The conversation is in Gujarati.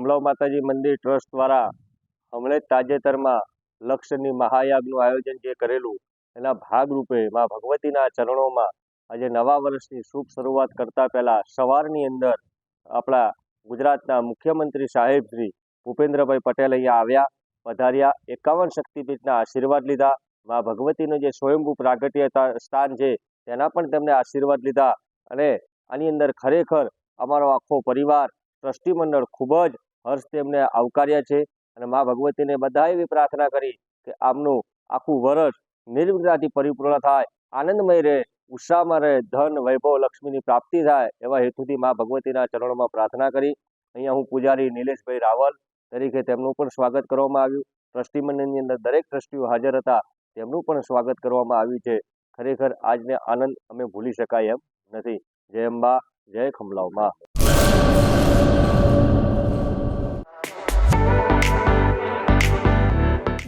ખંભલાવ માતાજી મંદિર ટ્રસ્ટ દ્વારા હમણે તાજેતરમાં લક્ષની મહાયાગનું આયોજન જે કરેલું, એના ભાગરૂપે મા ભગવતીના ચરણોમાં આજે નવા વર્ષની શુભ શરૂઆત કરતા પહેલા સવારની અંદર આપણા ગુજરાતના મુખ્યમંત્રી સાહેબ શ્રી ભૂપેન્દ્રભાઈ પટેલ અહીંયા આવ્યા, પધાર્યા, એકાવન શક્તિપીઠના આશીર્વાદ લીધા, મા ભગવતીનું જે સ્વયંભૂ પ્રાગટ્ય સ્થાન છે, તેના પણ તેમને આશીર્વાદ લીધા અને આની અંદર ખરેખર અમારો આખો પરિવાર ટ્રસ્ટી મંડળ ખૂબ જ હર્ષ તેમને આવકાર્યા છે અને મા ભગવતીને બધા એવી પ્રાર્થના કરી કે આમનું આખું વર્ષ નિર્વિઘ્નતાથી પરિપૂર્ણ થાય, આનંદમય રહે, ઉત્સાહમાં રહે, ધન, વૈભવ, લક્ષ્મીની પ્રાપ્તિ થાય એવા હેતુથી મા ભગવતીના ચરણોમાં પ્રાર્થના કરી. અહીંયા હું પૂજારી નિલેશભાઈ રાવલ તરીકે તેમનું પણ સ્વાગત કરવામાં આવ્યું. ટ્રસ્ટી મંડળની અંદર દરેક ટ્રસ્ટીઓ હાજર હતા, તેમનું પણ સ્વાગત કરવામાં આવ્યું છે. ખરેખર આજને આનંદ અમે ભૂલી શકાય એમ નથી. જય અંબા, જય Khambhlav